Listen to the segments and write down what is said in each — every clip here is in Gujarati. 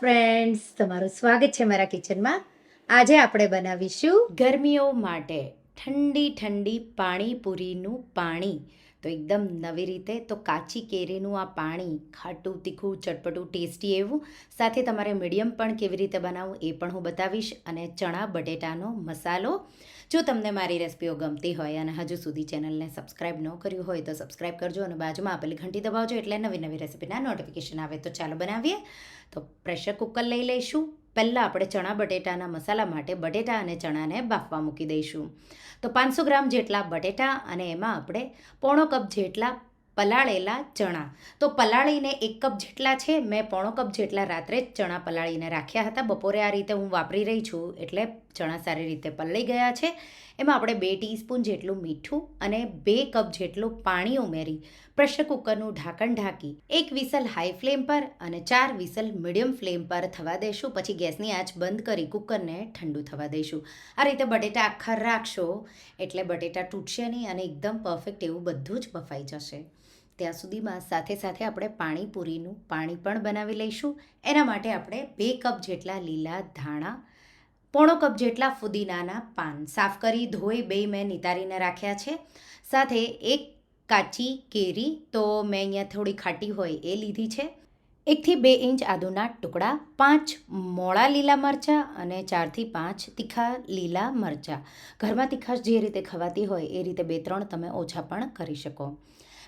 ફ્રેન્ડ્સ તમારું સ્વાગત છે મારા કિચનમાં આજે આપણે બનાવીશું ગરમીઓ માટે ઠંડી ઠંડી પાણીપુરીનું પાણી. તો એકદમ નવી રીતે તો કાચી કેરીનું આ પાણી, ખાટું, તીખું, ચટપટું, ટેસ્ટી એવું. સાથે તમારે મીડિયમ પણ કેવી રીતે બનાવવું એ પણ હું બતાવીશ. અને ચણા, બટેટાનો મસાલો જો તમને મારી રેસિપીઓ ગમતી હોય અને હજુ સુધી ચેનલને સબસ્ક્રાઇબ ન કર્યું હોય તો સબસ્ક્રાઇબ કરજો અને બાજુમાં આપેલી ઘંટી દબાવજો એટલે નવી નવી રેસિપીના નોટિફિકેશન આવે. તો ચાલો બનાવીએ. તો પ્રેશર કુકર લઈ લઈશું. પહેલાં આપણે ચણા બટેટાના મસાલા માટે બટેટા અને ચણાને બાફવા મૂકી દઈશું. તો પાંચસો ગ્રામ જેટલા બટેટા અને એમાં આપણે પોણો કપ જેટલા પલાળેલા ચણા. તો પલાળીને એક કપ જેટલા છે, મેં પોણો કપ જેટલા રાત્રે ચણા પલાળીને રાખ્યા હતા. બપોરે આ રીતે હું વાપરી રહી છું એટલે ચણા સારી રીતે પલળી ગયા છે. એમાં આપણે બે ટીસ્પૂન જેટલું મીઠું અને બે કપ જેટલું પાણી ઉમેરી પ્રેશર કુકરનું ઢાંકણ ઢાંકી એક વિસલ હાઈ ફ્લેમ પર અને ચાર વિસલ મીડિયમ ફ્લેમ પર થવા દઈશું પછી ગેસની આંચ બંધ કરી કુકરને ઠંડુ થવા દઈશું આ રીતે બટેટા આખા રાખશો એટલે બટેટા તૂટશે નહીં અને એકદમ પરફેક્ટ એવું બધું જ બફાઈ જશે. ત્યાં સુધીમાં સાથે સાથે આપણે પાણીપુરીનું પાણી પણ બનાવી લઈશું. એના માટે આપણે બે કપ જેટલા લીલા ધાણા પોણો કપ જેટલા ફુદીનાના પાન સાફ કરી ધોઈ બે મેં નિતારીને રાખ્યા છે. સાથે એક કાચી કેરી તો મેં અહીંયા થોડી ખાટી હોય એ લીધી છે. એકથી બે ઇંચ આદુના ટુકડા, પાંચ મોળા લીલા મરચાં અને ચારથી પાંચ તીખા લીલા મરચાં. ઘરમાં તીખાશ જે રીતે ખવાતી હોય એ રીતે બે ત્રણ તમે ઓછા પણ કરી શકો.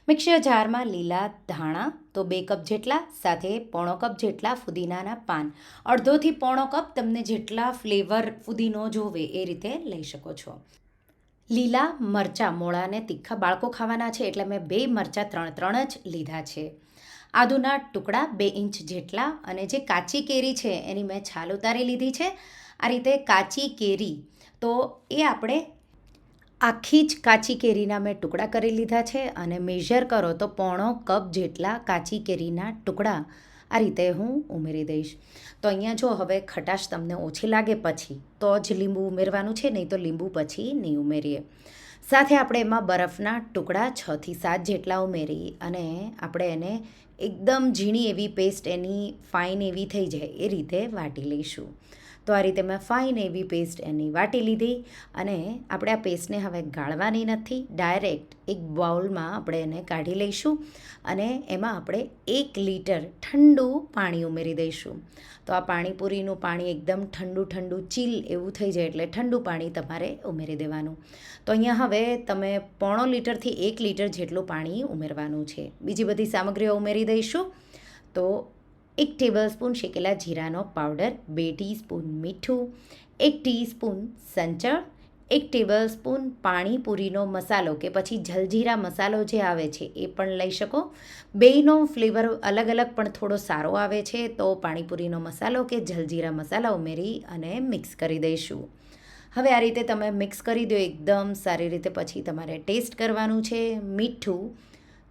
મિક્સર જારમાં લીલા ધાણા, તો બે કપ જેટલા, સાથે પોણો કપ જેટલા ફુદીનાના પાન. અડધોથી પોણો કપ તમને જેટલા ફ્લેવર ફુદીનો જોવે એ રીતે લઈ શકો છો. લીલા મરચાં મોળાને તીખા બાળકો ખાવાના છે, એટલે મેં બે મરચાં ત્રણ ત્રણ જ લીધા છે. આદુના ટુકડા બે ઇંચ જેટલા અને જે કાચી કેરી છે એની મેં છાલ ઉતારી લીધી છે. આ રીતે કાચી કેરી, તો એ આપણે આખી જ કાચી કેરીના મેં ટુકડા કરી લીધા છે અને મેઝર કરો તો પોણો કપ જેટલા કાચી કેરીના ટુકડા. આ રીતે હું ઉમેરી દઈશ. તો અહીંયા જો હવે ખટાશ તમને ઓછી લાગે પછી, તો જ લીંબુ ઉમેરવાનું છે, નહીં તો લીંબુ પછી નહીં ઉમેરીએ. સાથે આપણે એમાં બરફના ટુકડા છથી સાત જેટલા ઉમેરી અને આપણે એને એકદમ ઝીણી એવી પેસ્ટ એની ફાઇન એવી થઈ જાય એ રીતે વાટી લઈશું. તો આ રીતે મેં ફાઇન એવી પેસ્ટ એની વાટી લીધી અને આપણે આ પેસ્ટને હવે ગાળવાની નથી. ડાયરેક્ટ એક બાઉલમાં આપણે એને કાઢી લઈશું અને એમાં આપણે એક લીટર ઠંડુ પાણી ઉમેરી દઈશું. તો આ પાણીપુરીનું પાણી એકદમ ઠંડુ ઠંડુ ચીલ એવું થઈ જાય એટલે ઠંડુ પાણી તમારે ઉમેરી દેવાનું. તો અહીંયા હવે તમે પોણો લીટરથી એક લીટર જેટલું પાણી ઉમેરવાનું છે. બીજી બધી સામગ્રીઓ ઉમેરી દઈશું. તો એક ટેબલસ્પૂન શેકેલા જીરાનો પાવડર બે ટીસ્પૂન મીઠું એક ટીસ્પૂન સંચળ એક ટેબલસ્પૂન પાણીપુરીનો મસાલો કે પછી જલજીરા મસાલો જે આવે છે એ પણ લઈ શકો બેયનો ફ્લેવર અલગ અલગ પણ થોડો સારો આવે છે તો પાણીપુરીનો મસાલો કે જલજીરા મસાલા ઉમેરી અને મિક્સ કરી દઈશું હવે આ રીતે તમે મિક્સ કરી દો એકદમ સારી રીતે પછી તમારે ટેસ્ટ કરવાનું છે મીઠું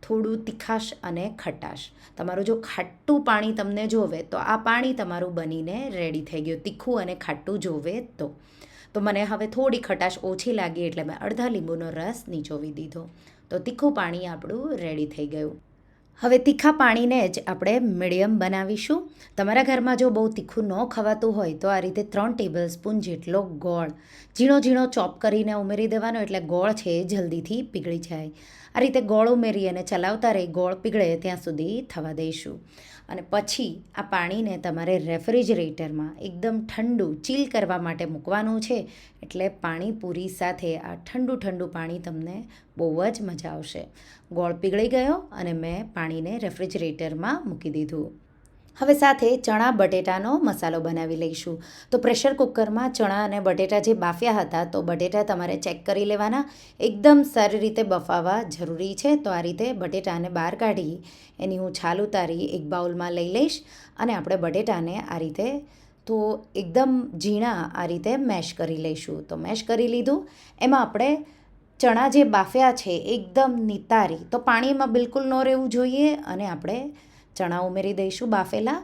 થોડું તીખાશ અને ખટાશ. તમારું જો ખાટું પાણી તમને જોવે, તો આ પાણી તમારું બનીને રેડી થઈ ગયું. તીખું અને ખાટું જોવે તો. તો મને હવે થોડી ખટાશ ઓછી લાગી એટલે મેં અડધા લીંબુનો રસ નીચોવી દીધો. તો તીખું પાણી આપણું રેડી થઈ ગયું. હવે તીખા પાણીને જ આપણે મીડિયમ બનાવીશું. તમારા ઘરમાં જો બહુ તીખું ન ખવાતું હોય તો આ રીતે ત્રણ ટેબલ સ્પૂન જેટલો ગોળ, ઝીણો ઝીણો ચોપ કરીને ઉમેરી દેવાનો એટલે ગોળ છે એ જલ્દીથી પીગળી જાય. આ રીતે ગોળ ઉમેરી અને ચલાવતા રહી ગોળ પીગળે ત્યાં સુધી થવા દઈશું. અને પછી આ પાણીને તમારે રેફ્રિજરેટરમાં એકદમ ઠંડુ ચીલ કરવા માટે મૂકવાનું છે. એટલે પાણીપુરી સાથે આ ઠંડુ ઠંડુ પાણી તમને બહુ જ મજા આવશે. ગોળ પીગળી ગયો અને મેં પાણીને રેફ્રિજરેટરમાં મૂકી દીધું. હવે સાથે ચણા બટેટાનો મસાલો બનાવી લઈશું. તો પ્રેશર કુકરમાં ચણા અને બટેટા જે બાફ્યા હતા તો બટેટા તમારે ચેક કરી લેવાના. એકદમ સારી રીતે બફાવા જરૂરી છે તો આ રીતે બટેટાને બહાર કાઢી એની હું છાલ ઉતારી એક બાઉલમાં લઈ લઈશ અને આપણે બટેટાને આ રીતે તો એકદમ ઝીણા આ રીતે મેશ કરી લઈશું. તો મેશ કરી લીધું. એમાં આપણે ચણા જે બાફ્યા છે, એકદમ નિતારી. તો પાણીમાં બિલકુલ ન રહેવું જોઈએ અને આપણે ચણા ઉમેરી દઈશું બાફેલા.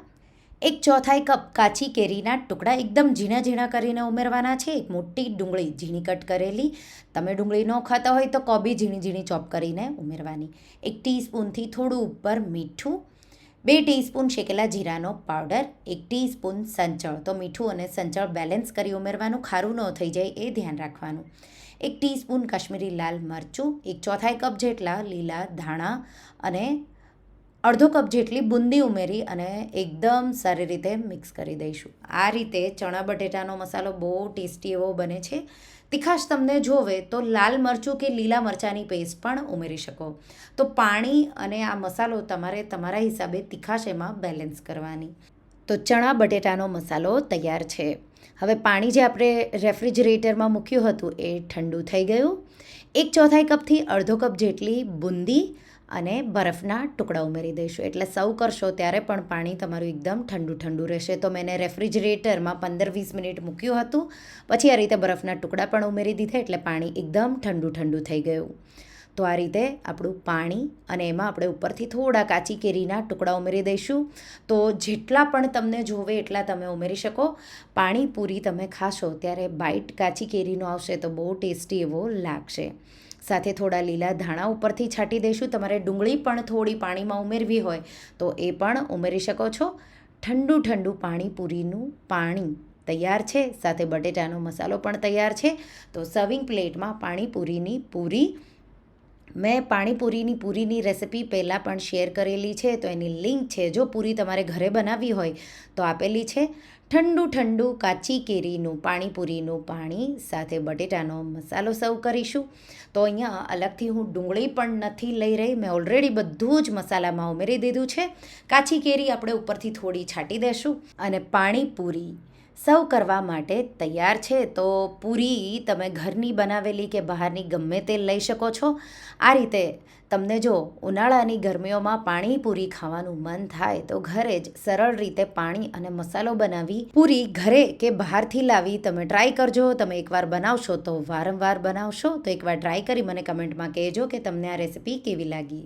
એક ચોથાઈ કપ કાચી કેરીના ટુકડા એકદમ ઝીણા ઝીણા કરીને ઉમેરવાના છે. એક મોટી ડુંગળી ઝીણી કટ કરેલી. તમે ડુંગળી ન ખાતા હોય તો કોબી ઝીણી ઝીણી ચોપ કરીને ઉમેરવાની. એક ટીસ્પૂનથી થોડું ઉપર મીઠું. બે ટીસ્પૂન શેકેલા જીરાનો પાવડર. એક ટીસ્પૂન સંચળ. તો મીઠું અને સંચળ બેલેન્સ કરી ઉમેરવાનું. ખારું ન થઈ જાય એ ધ્યાન રાખવાનું. એક ટીસ્પૂન કાશ્મીરી લાલ મરચું, એક ચોથાઈ કપ જેટલા લીલા ધાણા અને અડધો કપ જેટલી બુંદી ઉમેરી અને એકદમ સારી રીતે મિક્સ કરી દઈશું. આ રીતે ચણા બટેટાનો મસાલો બહુ ટેસ્ટી એવો બને છે. તીખાશ તમને જોવે તો લાલ મરચું કે લીલા મરચાંની પેસ્ટ પણ ઉમેરી શકો. તો પાણી અને આ મસાલો તમારે તમારા હિસાબે તીખાશ એમાં બેલેન્સ કરવાની. તો ચણા બટેટાનો મસાલો તૈયાર છે. હવે પાણી જે આપણે રેફ્રિજરેટરમાં મૂક્યું હતું એ ઠંડુ થઈ ગયું. એક ચોથાઈ કપથી અડધો કપ જેટલી બુંદી અને બરફના ટુકડા ઉમેરી દઈશું. એટલે સર્વ કરશો ત્યારે પણ પાણી તમારું એકદમ ઠંડુ ઠંડુ રહેશે. તો મેં રેફ્રિજરેટરમાં પંદર વીસ મિનિટ મૂક્યું હતું. પછી આ રીતે બરફના ટુકડા પણ ઉમેરી દીધા એટલે પાણી એકદમ ઠંડુ ઠંડુ થઈ ગયું. તો આ રીતે આપણું પાણી અને એમાં આપણે ઉપરથી થોડા કાચી કેરીના ટુકડા ઉમેરી દઈશું. તો જેટલા પણ તમને જોવે એટલા તમે ઉમેરી શકો. પાણીપુરી તમે ખાશો ત્યારે બાઇટ કાચી કેરીનો આવશે તો બહુ ટેસ્ટી એવો લાગશે. સાથે થોડા લીલા ધાણા ઉપરથી છાંટી દઈશું. તમારે ડુંગળી પણ થોડી પાણીમાં ઉમેરવી હોય તો એ પણ ઉમેરી શકો છો. ઠંડુ ઠંડુ પાણીપુરીનું પાણી તૈયાર છે. સાથે બટેટાનો મસાલો પણ તૈયાર છે. તો સર્વિંગ પ્લેટમાં પાણીપુરીની પૂરી મેં પાણીપુરીની પૂરીની રેસિપી પહેલાં પણ શેર કરેલી છે, તો એની લિંક છે, જો પૂરી તમારે ઘરે બનાવવી હોય તો આપેલી છે. ઠંડુ ઠંડુ કાચી કેરીનું પાણીપુરીનું પાણી સાથે બટેટાનો મસાલો સર્વ કરીશું. તો અહીંયા અલગથી હું ડુંગળી પણ નથી લઈ રહી, મેં ઓલરેડી બધું જ મસાલામાં ઉમેરી દીધું છે. કાચી કેરી આપણે ઉપરથી થોડી છાંટી દેશું અને પાણીપુરી સર્વ કરવા માટે તૈયાર છે, તો પૂરી તમે ઘરની બનાવેલી કે બહારની ગમે તે લઈ શકો છો. આ રીતે તમને જો ઉનાળાની ગરમીઓમાં પાણીપુરી ખાવાનું મન થાય, તો ઘરે જ સરળ રીતે પાણી અને મસાલો બનાવી, પૂરી ઘરે કે બહારથી લાવી તમે ટ્રાય કરજો. તમે એકવાર બનાવશો તો વારંવાર બનાવશો, તો એકવાર ટ્રાય કરી મને કમેન્ટમાં કહેજો કે તમને આ રેસિપી કેવી લાગી.